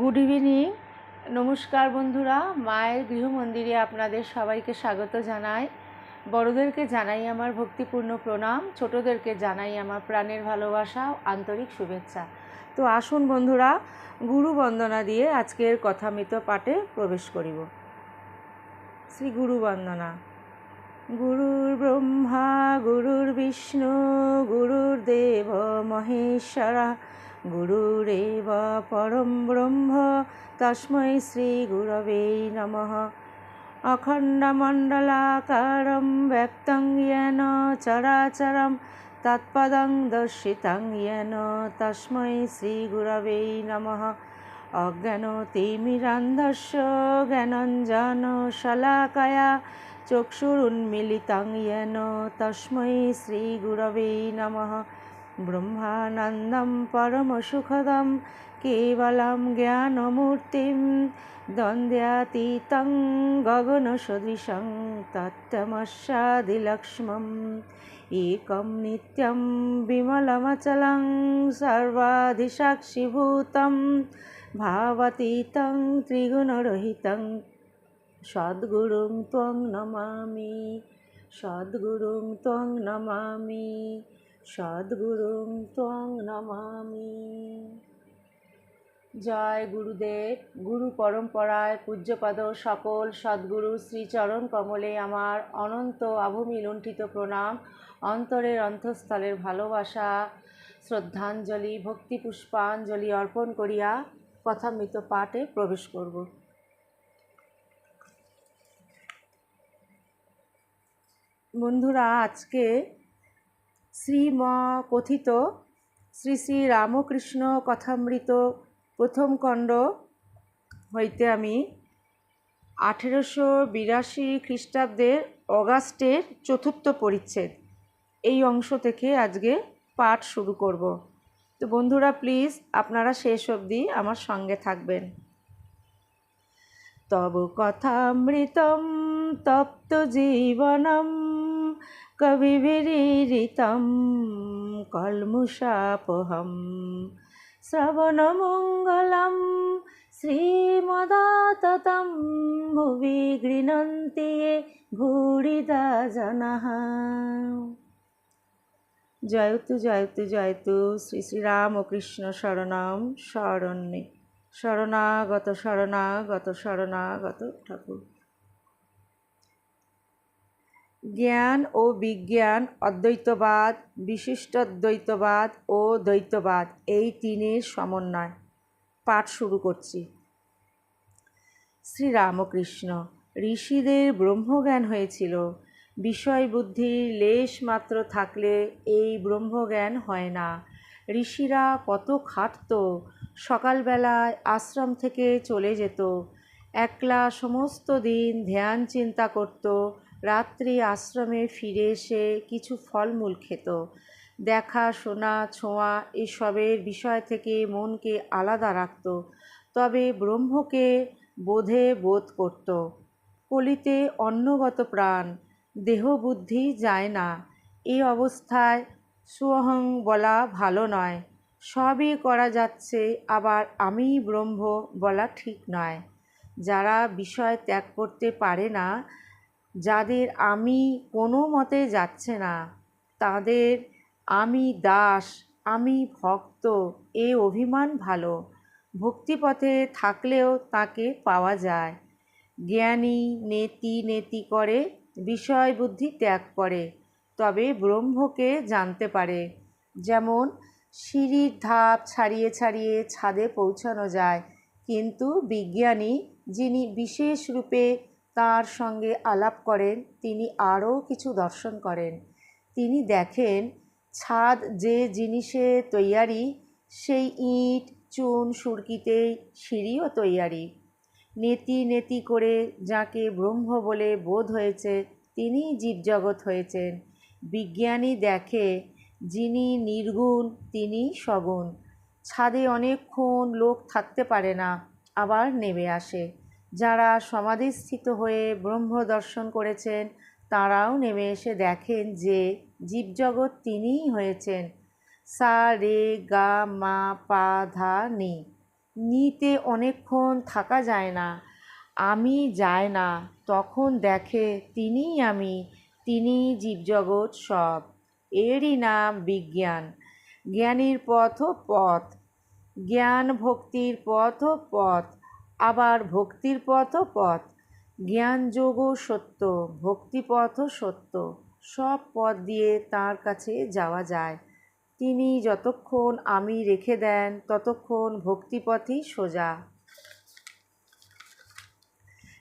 Good evening নমস্কার বন্ধুরা, মায়ের গৃহমন্দিরে আপনাদের সবাইকে স্বাগত জানাই। বড়দেরকে জানাই আমার ভক্তিপূর্ণ প্রণাম, ছোটদেরকে জানাই আমার প্রাণের ভালোবাসা, আন্তরিক শুভেচ্ছা। তো আসুন বন্ধুরা, গুরু বন্দনা দিয়ে আজকের কথামিত পাঠে প্রবেশ করিব। শ্রী গুরু বন্দনা। গুরুর ব্রহ্মা, গুরুর বিষ্ণু, গুরুর দেব মহেশ্বরা গুরুরেব পরম ব্রহ্ম তস্মৈ শ্রীগুরবে নমঃ অখণ্ডমণ্ডলাকারম ব্যক্তং ইয়েন চরাচরম তৎপদং দর্শিত ইয়েন তস্মৈ শ্রীগুরবে নম অজ্ঞানতিমিরান্ধস্য জ্ঞানঞ্জন শলাকয়া চক্ষুরুন্মিলিতং তস্মৈ শ্রীগুরবে নমঃ ব্রহ্মানন্দম পরমসুখদম কেবলম জ্ঞানমূর্তিম দ্বন্দ্বাতীতং গগনসদৃশং তত্তমস্যাদিলক্ষ্মম একম নিত্যম বিমলমচলং সর্বাধিসাক্ষিভূতম ভাবাতীতং ত্রিগুণরহিতং সদ্গুরুং ত্বং নমামি সদ্গুরুং ত্বং নমামি সদ্গুরুং ত্বং নমামি। জয় গুরুদেব, গুরু পরম্পরায় পূজ্যপদ সকল সদ্গুরু শ্রীচরণ কমলে আমার অনন্ত আভূমি লুণ্ঠিত প্রণাম, অন্তরের অন্তঃস্থলের ভালোবাসা, শ্রদ্ধাঞ্জলি ভক্তি পুষ্পাঞ্জলি অর্পণ করিয়া কথামৃত পাঠে প্রবেশ করব। বন্ধুরা, আজকে শ্রীম কথিত শ্রী শ্রী রামকৃষ্ণ কথামৃত প্রথম খণ্ড হইতে আমি আঠেরোশো বিরাশি খ্রিস্টাব্দের অগাস্টের চতুর্থ পরিচ্ছেদ। এই অংশ থেকে আজকে পাঠ শুরু করব। তো বন্ধুরা, প্লিজ আপনারা শেষ অবধি আমার সঙ্গে থাকবেন। তব কথামৃতম তপ্ত জীবনম कविभिरीरितं কলমুষাপহম শ্রবণমঙ্গলম, শ্রীমদাততম ভুবি गृह्णन्ति ये भूरिदा जनः জয়তু জয়তু জয়তু, শ্রী শ্রীরাম ও কৃষ্ণ শরণম, শরণ্যে। শরণাগত শরণাগত শরণাগত ঠাকুর। জ্ঞান ও বিজ্ঞান, অদ্বৈতবাদ, বিশিষ্টাদ্বৈতবাদ ও দ্বৈতবাদ, এই তিনের সমন্বয়। পাঠ শুরু করছি। শ্রীরামকৃষ্ণ, ঋষিদের ব্রহ্মজ্ঞান হয়েছিল। বিষয় বুদ্ধির লেশ মাত্র থাকলে এই ব্রহ্মজ্ঞান হয় না। ঋষিরা কত খাটত সকালবেলায় আশ্রম থেকে চলে যেত। একলা সমস্ত দিন ধ্যান চিন্তা করত রাত্রি আশ্রমে ফিরে এসে কিছু ফলমূল খেত। দেখা, শোনা, ছোঁয়া এসবের বিষয় থেকে মনকে আলাদা রাখত। তবে ব্রহ্মকে বোধে বোধ করত। কলিতে অন্নগত প্রাণ দেহ বুদ্ধি যায় না। এই অবস্থায় সুহং বলা ভালো নয়। সবই করা যাচ্ছে, আবার আমি ব্রহ্ম বলা ঠিক নয়। যারা বিষয় ত্যাগ করতে পারে না যাদের আমি কোনো মতে যাচ্ছে না, তাদের আমি দাস, আমি ভক্ত, এ অভিমান ভালো। ভক্তিপথে থাকলেও তাকে পাওয়া যায়। জ্ঞানী নেতি নেতি করে, বিষয় বুদ্ধি ত্যাগ করে, তবে ব্রহ্মকে জানতে পারে। যেমন, সিঁড়ির ধাপ ছাড়িয়ে ছাড়িয়ে ছাদে পৌঁছানো যায়, কিন্তু বিজ্ঞানী যিনি বিশেষ রূপে তার সঙ্গে আলাপ করেন, তিনি আরও কিছু দর্শন করেন। তিনি দেখেন, ছাদ যে জিনিসে তৈয়ারি, সেই ইট, চুন, সুরকিতেই সিঁড়িও তৈয়ারি। নেতি নেতি করে যাকে ব্রহ্ম বলে বোধ হয়েছে তিনি জীবজগৎ হয়েছেন। বিজ্ঞানী দেখে, যিনি নির্গুণ তিনি সগুণ। ছাদে অনেকক্ষণ লোক থাকতে পারে না, আবার নেমে আসে। যারা সমাধিস্থিত হয়ে ব্রহ্ম দর্শন করেছেন, তাঁরাও নেমে এসে দেখেন যে জীবজগৎ তিনিই হয়েছেন। সা, রে, গা, মা, পা, ধা, নি। নিতে অনেকক্ষণ থাকা যায় না। আমি যায় না। তখন দেখে তিনিই আমি। তিনি জীবজগৎ সব। এরই নাম বিজ্ঞান। জ্ঞানীর পথ পথ। জ্ঞান ভক্তির পথ পথ। আবার ভক্তির পথ পথ। জ্ঞান যোগ সত্য ভক্তিপথ সত্য, সব পথ দিয়ে তার কাছে যাওয়া যায়। তিনি যতক্ষণ আমি রেখে দেন, ততক্ষণ ভক্তিপথই সোজা।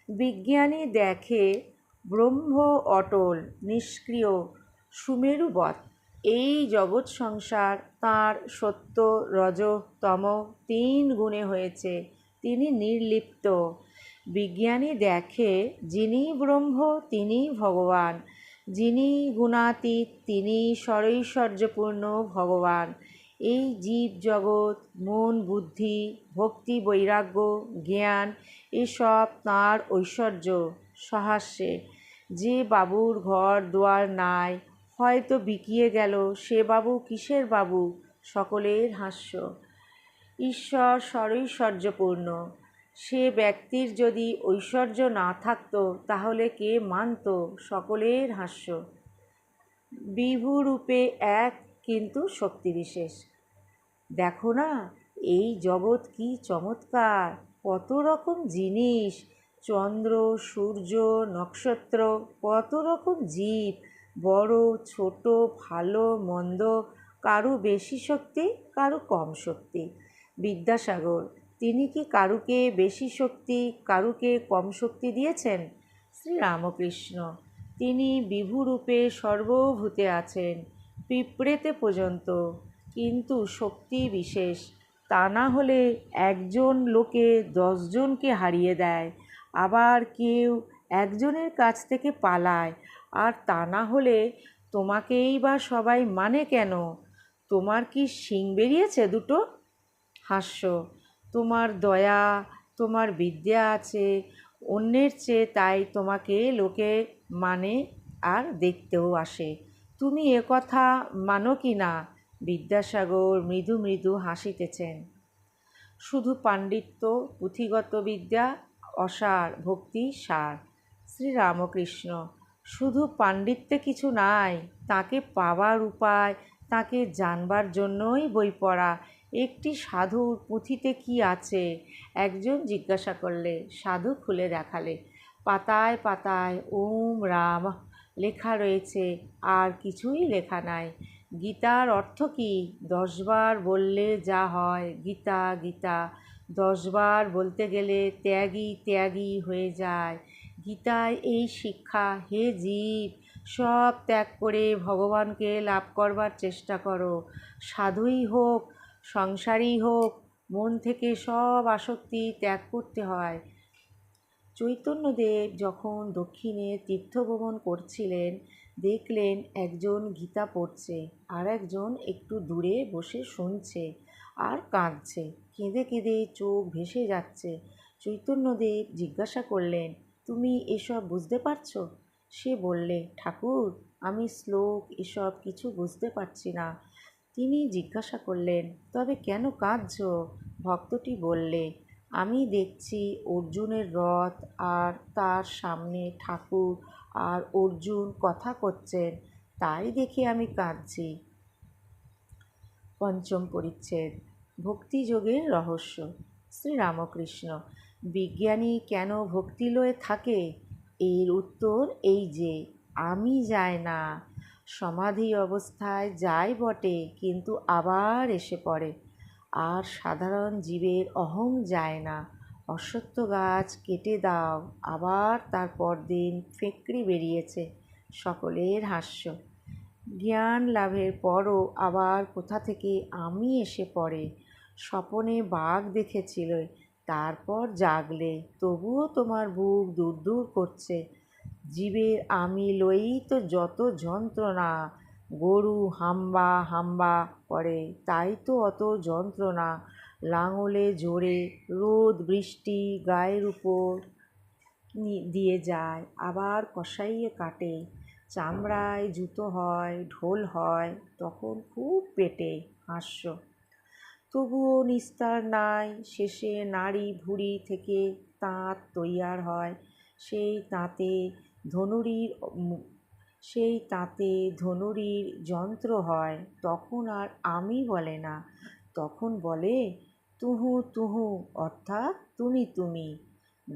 বিজ্ঞানী দেখে ব্রহ্ম অটল, নিষ্ক্রিয় সুমেরুবৎ এই জগৎ সংসার তাঁর সত্য, রজ, তম তিন গুণে হয়েছে। তিনি নির্লিপ্ত। বিজ্ঞানী দেখে, যিনি ব্রহ্ম, তিনি ভগবান। যিনি গুণাতীত, তিনি সরৈশ্বর্যপূর্ণ ভগবান। এই জীব জগৎ মন, বুদ্ধি, ভক্তি, বৈরাগ্য, জ্ঞান, এসব তাঁর ঐশ্বর্য, সহাস্যে। যে বাবুর ঘর দুয়ার নাই, হয়তো বিকিয়ে গেল সে বাবু, কিসের বাবু? সকলের হাস্য। ঈশ্বর সরৈশ্বর্যপূর্ণ। সে ব্যক্তির যদি ঐশ্বর্য না থাকতো, তাহলে কে মানত? সকলের হাস্য। বিভুরূপে এক, কিন্তু শক্তি বিশেষ। দেখো না, এই জগৎ কি চমৎকার! কত রকম জিনিস! চন্দ্র, সূর্য, নক্ষত্র, কত রকম জীব! বড়, ছোট, ভালো, মন্দ, কারও বেশি শক্তি, কারও কম শক্তি। বিদ্যাসাগর, তিনি কি কারুকে বেশি শক্তি, কারুকে কম শক্তি দিয়েছেন? শ্রীরামকৃষ্ণ, তিনি বিভুরূপে সর্বভূতে আছেন, পিঁপড়েতে পর্যন্ত, কিন্তু শক্তি বিশেষ, তা না হলে একজন লোকে দশজনকে হারিয়ে দেয়, আবার কেউ একজনের কাছ থেকে পালায়, আর তা না হলে তোমাকেই বা সবাই মানে কেন? তোমার কি শিং বেরিয়েছে দুটো? হাস্য। তোমার দয়া, তোমার বিদ্যা আছে, অন্যের চেয়ে তাই তোমাকে লোকে মানে আর দেখতেও আসে। তুমি এ কথা মানো কি না? বিদ্যাসাগর মৃদু মৃদু হাসিতেছেন। শুধু পাণ্ডিত্য, পুঁথিগত বিদ্যা, অসার ভক্তি, সার। শ্রীরামকৃষ্ণ, শুধু পাণ্ডিত্যে কিছু নাই, তাকে পাওয়ার উপায়, তাকে জানবার জন্যই বই পড়া একটি সাধুর পুঁথিতে কি আছে? একজন জিজ্ঞাসা করলে, সাধু খুলে দেখালে, পাতায় পাতায় ওম রাম লেখা রয়েছে, আর কিছুই লেখা নাই। গীতার অর্থ কি? দশবার বললে যা হয়, গীতা গীতা। দশবার বলতে গেলে ত্যাগী ত্যাগী হয়ে যায়। গীতায় এই শিক্ষা, হে জীব, সব ত্যাগ করে ভগবানকে লাভ করবার চেষ্টা করো। সাধুই হোক সংসারই হোক, মন থেকে সব আসক্তি ত্যাগ করতে হয়। চৈতন্যদেব যখন দক্ষিণে তীর্থভ্রমণ করছিলেন, দেখলেন একজন গীতা পড়ছে আর একজন একটু দূরে বসে শুনছে আর কাঁদছে। কেঁদে কেঁদে চোখ ভেসে যাচ্ছে। চৈতন্যদেব জিজ্ঞাসা করলেন, তুমি এসব বুঝতে পারছ? সে বললে, ঠাকুর, আমি শ্লোক এসব কিছু বুঝতে পারছি না। তিনি জিজ্ঞাসা করলেন, তবে কেন কাঁদছ? ভক্তটি বললে, আমি দেখছি অর্জুনের রথ আর তার সামনে ঠাকুর আর অর্জুন কথা করছেন, তাই দেখে আমি কাঁদছি। পঞ্চম পরিচ্ছেদ ভক্তিযোগের রহস্য, শ্রীরামকৃষ্ণ, বিজ্ঞানী কেন ভক্তিলয়ে থাকে? এর উত্তর এই যে, আমি যাই না। সমাধি অবস্থায় যাই বটে, কিন্তু আবার এসে পড়ে। আর সাধারণ জীবের অহং যায় না। অশ্বত্থ গাছ কেটে দাও, আবার তার পরদিন ফেকড়ি বেরিয়েছে সকলের হাস্য। জ্ঞান লাভের পরও আবার কোথা থেকে আমি এসে পড়ে? স্বপনে বাঘ দেখেছিল তারপর জাগলে, তবুও তোমার বুক দূর দূর করছে। জীবের আমি লই তো যত যন্ত্রণা, গরু হাম্বা হাম্বা করে, তাই তো অত যন্ত্রণা। লাঙলে জোরে রোদ বৃষ্টি গায়ের উপর দিয়ে যায়, আবার কষাইয়ে কাটে। চামড়ায় জুতো হয়, ঢোল হয়, তখন খুব পেটে হাস্য। তবুও নিস্তার নাই, শেষে নাড়ি ভুঁড়ি থেকে তাঁত তৈয়ার হয়। সেই তাঁতে ধনুরির সেই তাঁতে ধনুরির যন্ত্র হয়, তখন আর আমি বলে না। তখন বলে, তুহু তুহু, অর্থাৎ তুমি তুমি।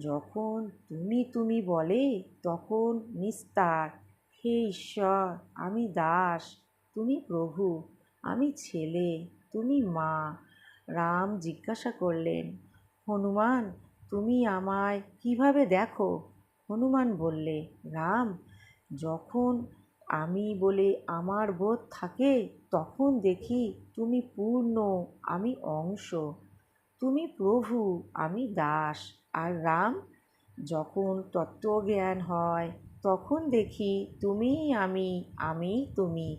যখন তুমি তুমি বলে, তখন নিস্তার, হে ঈশ্বর, আমি দাস, তুমি প্রভু, আমি ছেলে, তুমি মা। রাম জিজ্ঞাসা করলেন, হনুমান, তুমি আমায় কীভাবে দেখো? হনুমান বললে, রাম, যখন আমি বলে আমার বোধ থাকে, তখন দেখি তুমি পূর্ণ, আমি অংশ। তুমি প্রভু, আমি দাস। আর রাম, যখন তত্ত্বজ্ঞান হয়, তখন দেখি তুমি আমি আমি তুমি।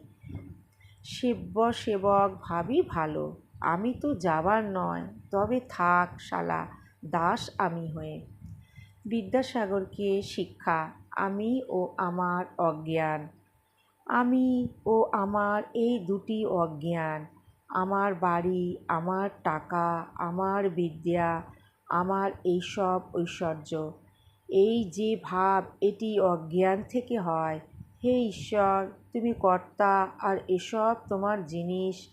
সেব্য সেবক ভাবি ভালো, আমি তো যাবার নয়, তবে থাক শালা, দাস আমি হয়ে। বিদ্যাসাগরকে শিক্ষা, আমি ও আমার অজ্ঞান। আমি ও আমার এই দুটি অজ্ঞান, আমার বাড়ি, আমার টাকা, আমার বিদ্যা, আমার এইসব ঐশ্বর্য। এই যে ভাব, এটি অজ্ঞান থেকে হয়। হে ঈশ্বর, তুমি কর্তা, আর এসব তোমার জিনিস।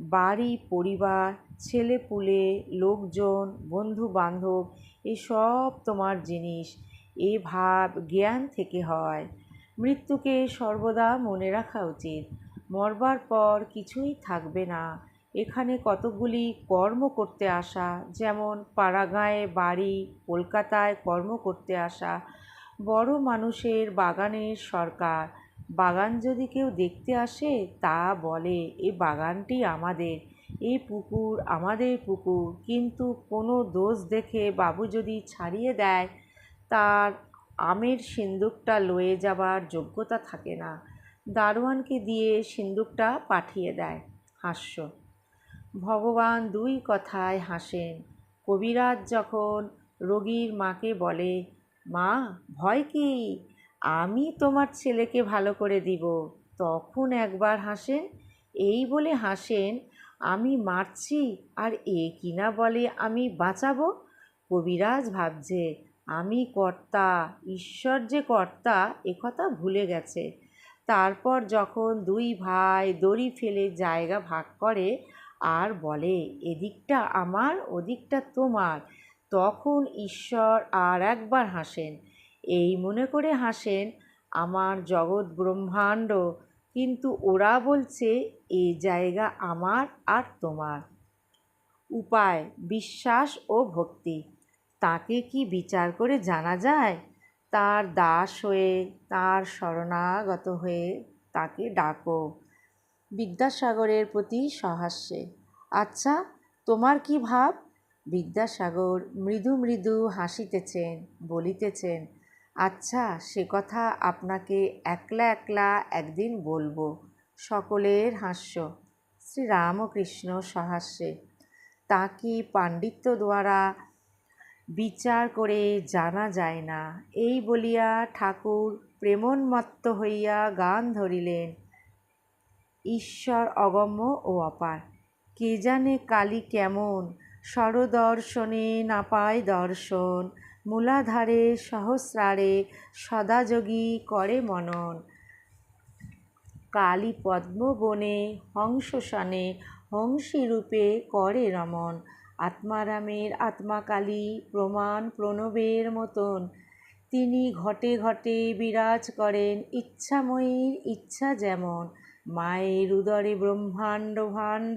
বাড়ি, পরিবার, ছেলেপুলে, লোকজন বন্ধু বান্ধব এসব তোমার জিনিস। এ ভাব জ্ঞান থেকে হয়। মৃত্যুকে সর্বদা মনে রাখা উচিত। মরবার পর কিছুই থাকবে না। এখানে কতগুলি কর্ম করতে আসা, যেমন পাড়াগাঁয়ে বাড়ি, কলকাতায় কর্ম করতে আসা, বড় মানুষের বাগানের সরকার। বাগান যদি কেউ দেখতে আসে, তা বলে, এ বাগানটি আমাদের। এ পুকুর আমাদের পুকুর। কিন্তু কোনো দোষ দেখে বাবু যদি ছাড়িয়ে দেয়, তার আমের সিন্দুকটা লয়ে যাবার যোগ্যতা থাকে না। দারোয়ানকে দিয়ে সিন্দুকটা পাঠিয়ে দেয়। হাস্য। ভগবান দুই কথায় হাসেন। কবিরাজ যখন রোগীর মাকে বলে, মা, ভয় কি? আমি তোমার ছেলেকে ভালো করে দিব। তখন একবার হাসেন। এই বলে হাসেন আমি মারছি, আর এ কিনা বলে আমি বাঁচাবো? কবিরাজ ভাবছে, আমি কর্তা, ঈশ্বর যে কর্তা একথা ভুলে গেছে। তারপর যখন দুই ভাই দড়ি ফেলে জায়গা ভাগ করে, আর বলে, এদিকটা আমার, ওদিকটা তোমার। তখন ঈশ্বর আর একবার হাসেন। এই মনে করে হাসেন, আমার জগৎ ব্রহ্মাণ্ড কিন্তু ওরা বলছে, এ জায়গা আমার আর তোমার। উপায়, বিশ্বাস ও ভক্তি। তাকে কি বিচার করে জানা যায়? তার দাস হয়ে, তার শরণাগত হয়ে তাকে ডাকো। বিদ্যাসাগরের প্রতি সহাস্যে। আচ্ছা তোমার কি ভাব? বিদ্যাসাগর মৃদু মৃদু হাসিতেছেন, বলিতেছেন আচ্ছা সে কথা আপনাকে একলা একলা একদিন বলব। সকলের হাস্য। শ্রীরামকৃষ্ণ সহাস্যে। তা কি পাণ্ডিত্য দ্বারা বিচার করে জানা যায় না। এই বলিয়া ঠাকুর প্রেমোন্মত্ত হইয়া গান ধরিলেন। ঈশ্বর অগম্য ও অপার। কে জানে কালী কেমন। স্বরদর্শনে না পায় দর্শন। মূলাধারে, সহস্রারে সদাযোগী করে মনন। কালী পদ্মবনে হংসসনে হংসী রূপে করে রমন। আত্মারামের আত্মাকালী প্রমাণ প্রণবের মতন। তিনি ঘটে ঘটে বিরাজ করেন ইচ্ছাময়ীর ইচ্ছা যেমন। মায়ের উদরে ব্রহ্মাণ্ড ভাণ্ড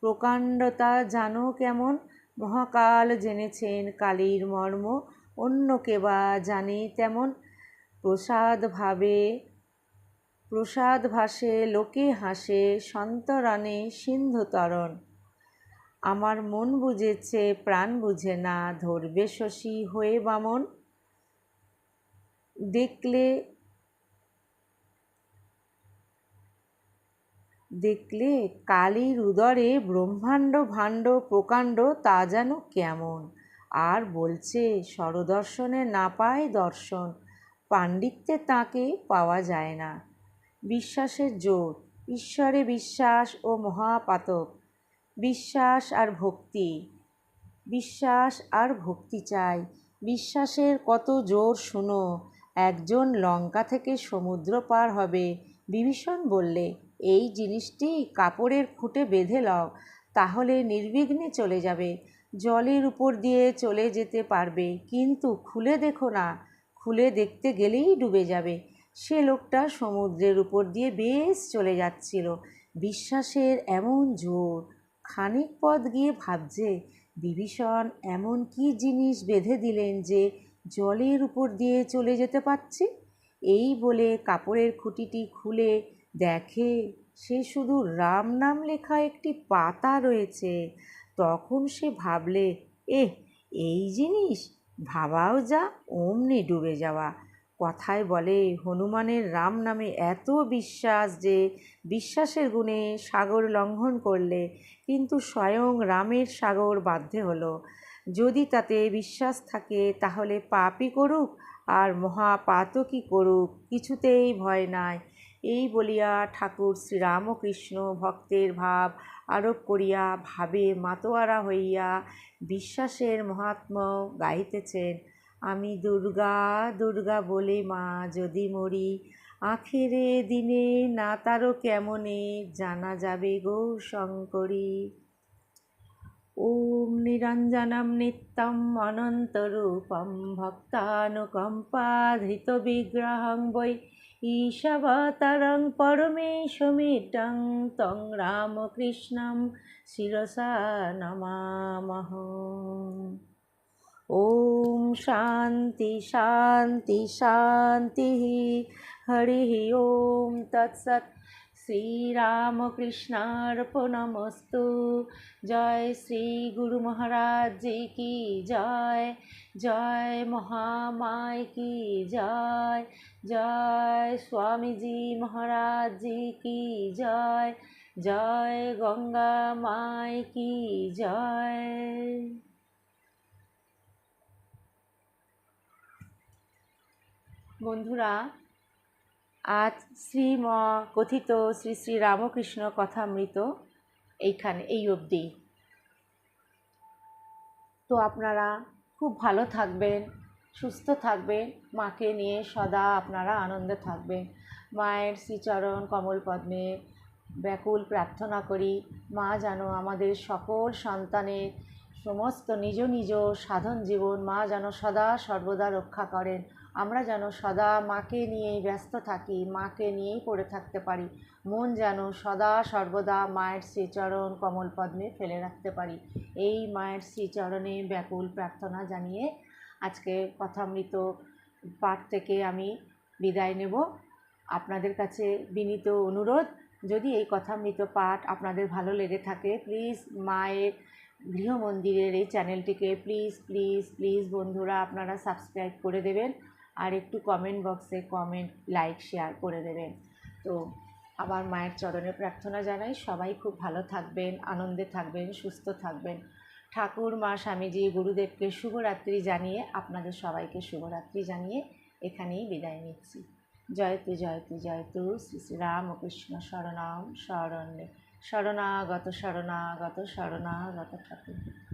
প্রকাণ্ডতা জানো কেমন? মহাকাল জেনেছেন কালীর মর্ম অন্য বা জানে তেমন প্রসাদ ভাবে প্রসাদ ভাসে লোকে হাসে, সন্তরণে সিন্ধু তরণ আমার মন বুঝেছে, প্রাণ বুঝে না, ধরবে শশী হয়ে বামন। দেখলে দেখলে কালীর উদরে ব্রহ্মাণ্ড ভাণ্ড প্রকাণ্ড তা যেন কেমন। আর বলছে, স্বরদর্শনে না পায় দর্শন, পাণ্ডিত্যে তাকে পাওয়া যায় না। বিশ্বাসের জোর, ঈশ্বরে বিশ্বাস ও মহাপাতক। বিশ্বাস আর ভক্তি, বিশ্বাস আর ভক্তি চাই। বিশ্বাসের কত জোর শুনো, একজন লঙ্কা থেকে সমুদ্র পার হবে। বিভীষণ বললে, এই জিনিসটি কাপড়ের খুঁটে বেঁধে লও, তাহলে নির্বিঘ্নে চলে যাবে। জলের উপর দিয়ে চলে যেতে পারবে। কিন্তু খুলে দেখো না, খুলে দেখতে গেলেই ডুবে যাবে। সে লোকটা সমুদ্রের উপর দিয়ে বেশ চলে যাচ্ছিল। বিশ্বাসের এমন জোর, খানিক পথ গিয়ে ভাবছে, বিভীষণ এমন কি জিনিস বেঁধে দিলেন যে জলের উপর দিয়ে চলে যেতে পারছে? এই বলে কাপড়ের খুঁটিটি খুলে দেখে সে শুধু রাম নাম লেখা একটি পাতা রয়েছে। তখন সে ভাবলে, এহ, এই জিনিস? ভাবাও যা অমনি ডুবে যাওয়া। কথায় বলে, হনুমানের রাম নামে এত বিশ্বাস যে, বিশ্বাসের গুণে সাগর লঙ্ঘন করলে কিন্তু স্বয়ং রামের সাগর বাধ্যে হলো। যদি তাতে বিশ্বাস থাকে, তাহলে পাপই করুক আর মহাপাতকই করুক, কিছুতেই ভয় নাই। এই বলিয়া ঠাকুর শ্রীরামকৃষ্ণ ভক্তের ভাব আরোপ করিয়া ভাবে, মাতোয়ারা হইয়া বিশ্বাসের মহাত্ম গাইতেছেন আমি দুর্গা দুর্গা বলে মা যদি মরি, আখেরে দিনে না তারও কেমনে জানা যাবে গো শঙ্করী? ওম নিরঞ্জনম নিত্যম অনন্তরূপম ভক্তানুকম্পাধৃত বিগ্রহং বৈ ঈশাবতারং পরমেশমিটং তং রামকৃষ্ণম শিরসা নমামহ। ওম শান্তি শান্তি শান্তি হরি ওম তৎসৎ শ্রীরামকৃষ্ণার্পণমস্তু। জয় শ্রী গুরু মহারাজ কি জয়। জয় মহামায় কি জয়। জয় স্বামীজি মহারাজ জি কি জয়। জয় গঙ্গা মায় কি জয়। বন্ধুরা আজ শ্রী কথিত শ্রী শ্রী রামকৃষ্ণ কথামৃত এইখানে, এই অবধি। তো আপনারা খুব ভালো থাকবেন, সুস্থ থাকবেন, মাকে নিয়ে সদা আপনারা আনন্দে থাকবেন। মায়ের শ্রীচরণ কমল পদ্মে ব্যাকুল প্রার্থনা করি, মা যেন আমাদের সকল সন্তানের সমস্ত নিজ নিজ সাধন জীবন, মা যেন সদা সর্বদা রক্ষা করেন। আমরা যেন সদা মাকে নিয়েই ব্যস্ত থাকি, মাকে নিয়েই পড়ে থাকতে পারি। মন যেন সদা সর্বদা মায়ের শ্রীচরণ কমল পদ্মে ফেলে রাখতে পারি। এই মায়ের শ্রীচরণে ব্যাকুল প্রার্থনা জানিয়ে আজকে কথামৃত পাঠ থেকে আমি বিদায় নেব। আপনাদের কাছে বিনীত অনুরোধ, যদি এই কথামৃত পাঠ আপনাদের ভালো লেগে থাকে প্লিজ মায়ের গৃহমন্দিরের এই চ্যানেলটিকে প্লিজ প্লিজ প্লিজ বন্ধুরা আপনারা সাবস্ক্রাইব করে দেবেন। আর একটু কমেন্ট বক্সে কমেন্ট লাইক শেয়ার করে দেবেন। তো আবার মায়ের চরণে প্রার্থনা জানাই, সবাই খুব ভালো থাকবেন, আনন্দে থাকবেন, সুস্থ থাকবেন। ঠাকুর, মা, স্বামীজি, গুরুদেবকে শুভরাত্রি জানিয়ে আপনাদের সবাইকে শুভরাত্রি জানিয়ে এখানেই বিদায় নিচ্ছি। জয়তু জয়তু জয়তু শ্রী শ্রী রামকৃষ্ণ শরণাম, শরণ্যে, শরণাগত শরণাগত শরণাগত ঠাকুর।